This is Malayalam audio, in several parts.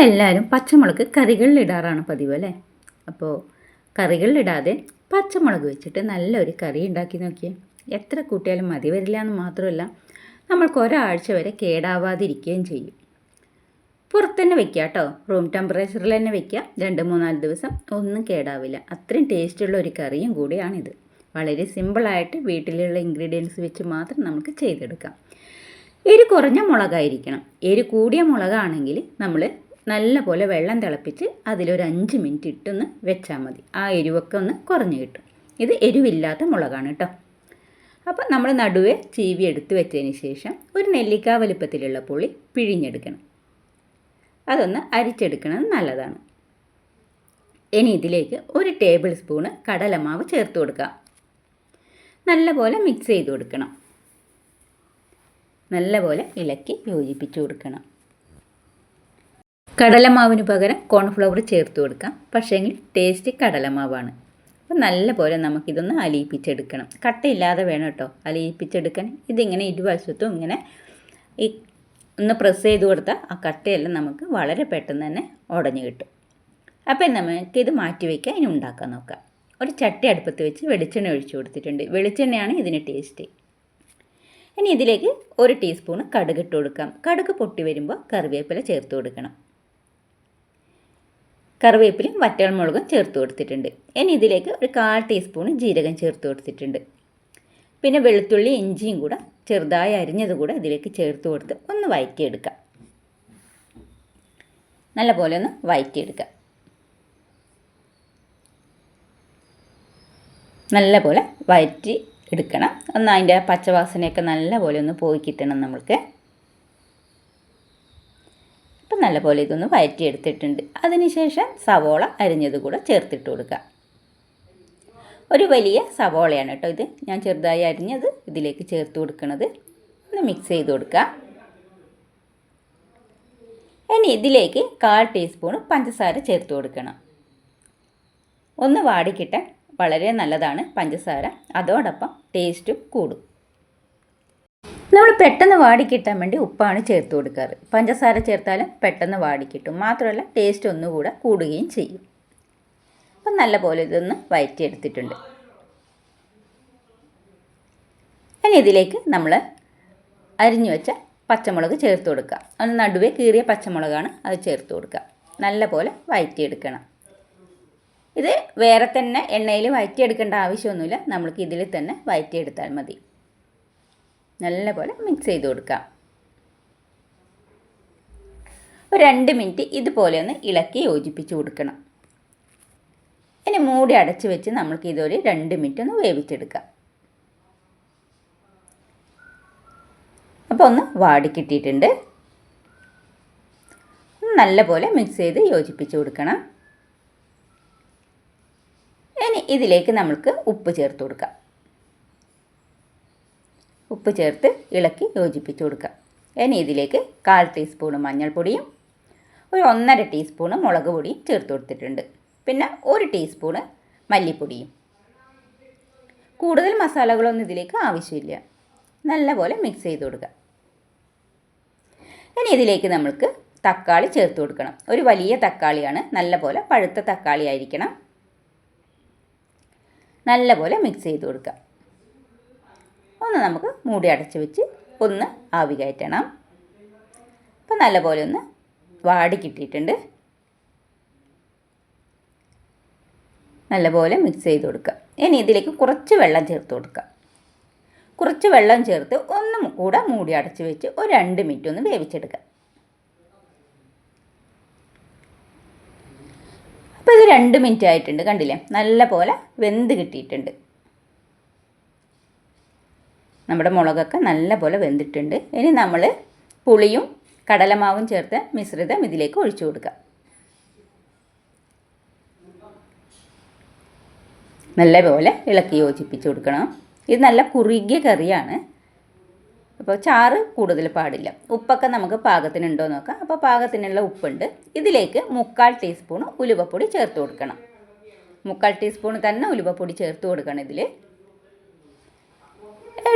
നമ്മളെല്ലാവരും പച്ചമുളക് കറികളിൽ ഇടാറാണ് പതിവ് അല്ലേ? അപ്പോൾ കറികളിലിടാതെ പച്ചമുളക് വെച്ചിട്ട് നല്ലൊരു കറി ഉണ്ടാക്കി നോക്കിയേ. എത്ര കൂട്ടിയാലും മതി വരില്ല എന്ന് മാത്രമല്ല നമ്മൾക്ക് ഒരാഴ്ച വരെ കേടാവാതിരിക്കുകയും ചെയ്യും. പുറത്ത് തന്നെ വെക്കുക കേട്ടോ റൂം ടെമ്പറേച്ചറിൽ തന്നെ വെക്കുക രണ്ട് മൂന്നാൽ ദിവസം ഒന്നും കേടാവില്ല. അത്രയും ടേസ്റ്റുള്ള ഒരു കറിയും കൂടിയാണിത്. വളരെ സിമ്പിളായിട്ട് വീട്ടിലുള്ള ഇൻഗ്രീഡിയൻസ് വെച്ച് മാത്രം നമുക്ക് ചെയ്തെടുക്കാം. എരി കുറഞ്ഞ മുളകായിരിക്കണം. എരി കൂടിയ മുളകാണെങ്കിൽ നമ്മൾ നല്ല പോലെ വെള്ളം തിളപ്പിച്ച് അതിലൊരു അഞ്ച് മിനിറ്റ് ഇട്ടൊന്ന് വെച്ചാൽ മതി. ആ എരിവൊക്കെ ഒന്ന് കുറഞ്ഞ് കിട്ടും. ഇത് എരിവില്ലാത്ത മുളകാണ് കേട്ടോ. അപ്പോൾ നമ്മൾ നടുവേ ചീവി എടുത്ത് വെച്ചതിന് ശേഷം ഒരു നെല്ലിക്ക വലുപ്പത്തിലുള്ള പുളി പിഴിഞ്ഞെടുക്കണം. അതൊന്ന് അരിച്ചെടുക്കുന്നത് നല്ലതാണ്. ഇനി ഇതിലേക്ക് ഒരു ടേബിൾ സ്പൂണ് കടലമാവ് ചേർത്ത് കൊടുക്കാം. നല്ലപോലെ മിക്സ് ചെയ്ത് കൊടുക്കണം. നല്ലപോലെ ഇളക്കി യോജിപ്പിച്ച് കൊടുക്കണം. കടലമാവിന് പകരം കോൺഫ്ലവർ ചേർത്ത് കൊടുക്കാം. പക്ഷേങ്കിൽ ടേസ്റ്റ് കടലമാവാണ്. അപ്പോൾ നല്ല പോലെ നമുക്കിതൊന്ന് അലിയിപ്പിച്ചെടുക്കണം. കട്ടയില്ലാതെ വേണം കേട്ടോ അലിയിപ്പിച്ചെടുക്കാൻ. ഇതിങ്ങനെ ഇരുവശത്തും ഇങ്ങനെ ഈ ഒന്ന് പ്രസ് ചെയ്ത് കൊടുത്താൽ ആ കട്ടയെല്ലാം നമുക്ക് വളരെ പെട്ടെന്ന് തന്നെ ഉടഞ്ഞു കിട്ടും. അപ്പം നമുക്കിത് മാറ്റി വയ്ക്കാം. ഇനി ഉണ്ടാക്കാൻ നോക്കാം. ഒരു ചട്ടി അടുപ്പത്ത് വെച്ച് വെളിച്ചെണ്ണ ഒഴിച്ചു കൊടുത്തിട്ടുണ്ട്. വെളിച്ചെണ്ണയാണ് ഇതിന് ടേസ്റ്റ് ഇനി ഇതിലേക്ക് ഒരു ടീസ്പൂണ് കടുക് ഇട്ട് കൊടുക്കാം. കടുക് പൊട്ടി വരുമ്പോൾ കറിവേപ്പില ചേർത്ത് കൊടുക്കണം. കറിവേപ്പിലയും വറ്റൽമുളകും ചേർത്ത് കൊടുത്തിട്ടുണ്ട്. ഇനി ഇതിലേക്ക് ഒരു കാൽ ടീസ്പൂൺ ജീരകം ചേർത്ത് കൊടുത്തിട്ടുണ്ട്. പിന്നെ വെളുത്തുള്ളി ഇഞ്ചിയും കൂടെ ചെറുതായി അരിഞ്ഞത് കൂടെ ഇതിലേക്ക് ചേർത്ത് കൊടുത്ത് ഒന്ന് വഴറ്റിയെടുക്കാം നല്ലപോലെ ഒന്ന് വഴറ്റിയെടുക്കാം നല്ലപോലെ വഴറ്റി എടുക്കണം ഒന്ന് അതിന്റെ പച്ചവാസനയൊക്കെ നല്ലപോലെ ഒന്ന് പോയി കിട്ടണം നമ്മൾക്ക്. നല്ലപോലെ ഇതൊന്ന് വഴറ്റിയെടുത്തിട്ടുണ്ട് അതിനുശേഷം സവോള അരിഞ്ഞത് കൂടെ ചേർത്തിട്ട് കൊടുക്കുക. ഒരു വലിയ സവോളയാണ് കേട്ടോ ഇത്. ഞാൻ ചെറുതായി അരിഞ്ഞത് ഇതിലേക്ക് ചേർത്ത് കൊടുക്കുന്നത് ഒന്ന് മിക്സ് ചെയ്ത് കൊടുക്കുക. ഇനി ഇതിലേക്ക് കാൽ ടീസ്പൂൺ പഞ്ചസാര ചേർത്ത് കൊടുക്കണം. ഒന്ന് വാടിക്കിട്ടാൻ വളരെ നല്ലതാണ് പഞ്ചസാര. അതോടൊപ്പം ടേസ്റ്റും കൂടും. നമ്മൾ പെട്ടെന്ന് വാടിക്കിട്ടാൻ വേണ്ടി ഉപ്പാണ് ചേർത്ത് കൊടുക്കാറ്. പഞ്ചസാര ചേർത്താലും പെട്ടെന്ന് വാടിക്കിട്ടും മാത്രമല്ല ടേസ്റ്റ് ഒന്നുകൂടെ കൂടുകയും ചെയ്യും. അപ്പം നല്ല പോലെ ഇതൊന്ന് വയറ്റിയെടുത്തിട്ടുണ്ട്. ഇനി ഇതിലേക്ക് നമ്മൾ അരിഞ്ഞു വെച്ച പച്ചമുളക് ചേർത്ത് കൊടുക്കുക. അത് നടുവേ കീറിയ പച്ചമുളകാണ് അത് ചേർത്ത് കൊടുക്കുക. നല്ലപോലെ വയറ്റിയെടുക്കണം. ഇത് വേറെ തന്നെ എണ്ണയിൽ വയറ്റിയെടുക്കേണ്ട ആവശ്യമൊന്നുമില്ല. നമ്മൾക്ക് ഇതിൽ തന്നെ വയറ്റിയെടുത്താൽ മതി. നല്ലപോലെ മിക്സ് ചെയ്ത് കൊടുക്കാം ഒരു രണ്ട് മിനിറ്റ് ഇതുപോലെ ഒന്ന് ഇളക്കി യോജിപ്പിച്ച് കൊടുക്കണം. ഇനി മൂടി അടച്ച് വെച്ച് നമ്മൾക്ക് ഇതൊരു രണ്ട് മിനിറ്റ് ഒന്ന് വേവിച്ചെടുക്കാം. അപ്പോൾ ഒന്ന് വാടിക്കിട്ടിയിട്ടുണ്ട് നല്ലപോലെ മിക്സ് ചെയ്ത് യോജിപ്പിച്ച് കൊടുക്കണം. ഇനി ഇതിലേക്ക് നമ്മൾക്ക് ഉപ്പ് ചേർത്ത് കൊടുക്കാം. ഉപ്പ് ചേർത്ത് ഇളക്കി യോജിപ്പിച്ച് കൊടുക്കുക. ഇനി ഇതിലേക്ക് കാൽ ടീസ്പൂൺ മഞ്ഞൾപ്പൊടിയും ഒരു ഒന്നര ടീസ്പൂണ് മുളക് പൊടിയും ചേർത്ത് കൊടുത്തിട്ടുണ്ട്. പിന്നെ ഒരു ടീസ്പൂണ് മല്ലിപ്പൊടിയും. കൂടുതൽ മസാലകളൊന്നും ഇതിലേക്ക് ആവശ്യമില്ല. നല്ലപോലെ മിക്സ് ചെയ്ത് കൊടുക്കുക. ഇനി ഇതിലേക്ക് നമ്മൾക്ക് തക്കാളി ചേർത്ത് കൊടുക്കണം. ഒരു വലിയ തക്കാളിയാണ്. നല്ലപോലെ പഴുത്ത തക്കാളി ആയിരിക്കണം. നല്ലപോലെ മിക്സ് ചെയ്ത് കൊടുക്കുക. ഒന്ന് നമുക്ക് മൂടി അടച്ച് വെച്ച് ഒന്ന് ആവി കയറ്റണം. അപ്പം നല്ലപോലെ ഒന്ന് വാടി കിട്ടിയിട്ടുണ്ട്. നല്ലപോലെ മിക്സ് ചെയ്ത് കൊടുക്കുക. ഇനി ഇതിലേക്ക് കുറച്ച് വെള്ളം ചേർത്ത് കൊടുക്കുക. കുറച്ച് വെള്ളം ചേർത്ത് ഒന്നും കൂടെ മൂടി അടച്ച് വെച്ച് ഒരു രണ്ട് മിനിറ്റ് ഒന്ന് വേവിച്ചെടുക്കുക. അപ്പോൾ ഇത് രണ്ട് മിനിറ്റ് ആയിട്ടുണ്ട് കണ്ടില്ലേ? നല്ലപോലെ വെന്ത് കിട്ടിയിട്ടുണ്ട്. നമ്മുടെ മുളകൊക്കെ നല്ലപോലെ വെന്തിട്ടുണ്ട്. ഇനി നമ്മൾ പുളിയും കടലമാവും ചേർത്ത് മിശ്രിതം ഇതിലേക്ക് ഒഴിച്ചു കൊടുക്കുക നല്ലപോലെ ഇളക്കി യോജിപ്പിച്ച് കൊടുക്കണം. ഇത് നല്ല കുറുകിയ കറിയാണ്. അപ്പോൾ ചാറ് കൂടുതൽ പാടില്ല. ഉപ്പൊക്കെ നമുക്ക് പാകത്തിനുണ്ടോ നോക്കാം. അപ്പോൾ പാകത്തിനുള്ള ഉപ്പുണ്ട്. ഇതിലേക്ക് മുക്കാൽ ടീസ്പൂൺ ഉലുവപ്പൊടി ചേർത്ത് കൊടുക്കണം. മുക്കാൽ ടീസ്പൂൺ തന്നെ ഉലുവപ്പൊടി ചേർത്ത് കൊടുക്കണം ഇതിൽ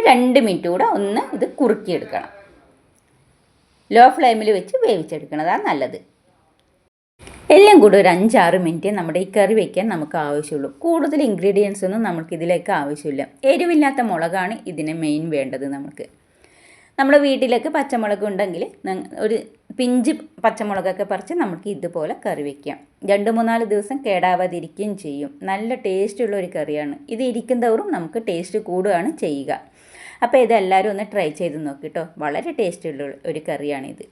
രണ്ട് മിനിറ്റ് കൂടെ ഒന്ന് ഇത് കുറുക്കിയെടുക്കണം. ലോ ഫ്ലെയിമിൽ വെച്ച് വേവിച്ചെടുക്കണതാണ് നല്ലത്. എല്ലാം കൂടി ഒരു അഞ്ചാറ് മിനിറ്റ് നമ്മുടെ ഈ കറി വയ്ക്കാൻ നമുക്ക് ആവശ്യമുള്ളൂ. കൂടുതൽ ഇൻഗ്രീഡിയൻസ് ഒന്നും നമുക്ക് ഇതിലേക്ക് ആവശ്യമില്ല. എരിവില്ലാത്ത മുളകാണ് ഇതിന് മെയിൻ വേണ്ടത് നമുക്ക്. നമ്മുടെ വീട്ടിലൊക്കെ പച്ചമുളക് ഉണ്ടെങ്കിൽ ഒരു പിഞ്ച് പച്ചമുളകൊക്കെ പറിച്ച് നമുക്ക് ഇതുപോലെ കറി വയ്ക്കാം രണ്ട് മൂന്നാൽ ദിവസം കേടാവാതിരിക്കുകയും ചെയ്യും. നല്ല ടേസ്റ്റുള്ള ഒരു കറിയാണ്. ഇത് ഇരിക്കും തോറും നമുക്ക് ടേസ്റ്റ് കൂടുകയാണ് ചെയ്യുക. അപ്പോൾ ഇതെല്ലാവരും ഒന്ന് ട്രൈ ചെയ്ത് നോക്കിട്ടോ വളരെ ടേസ്റ്റുള്ള ഒരു കറിയാണിത്.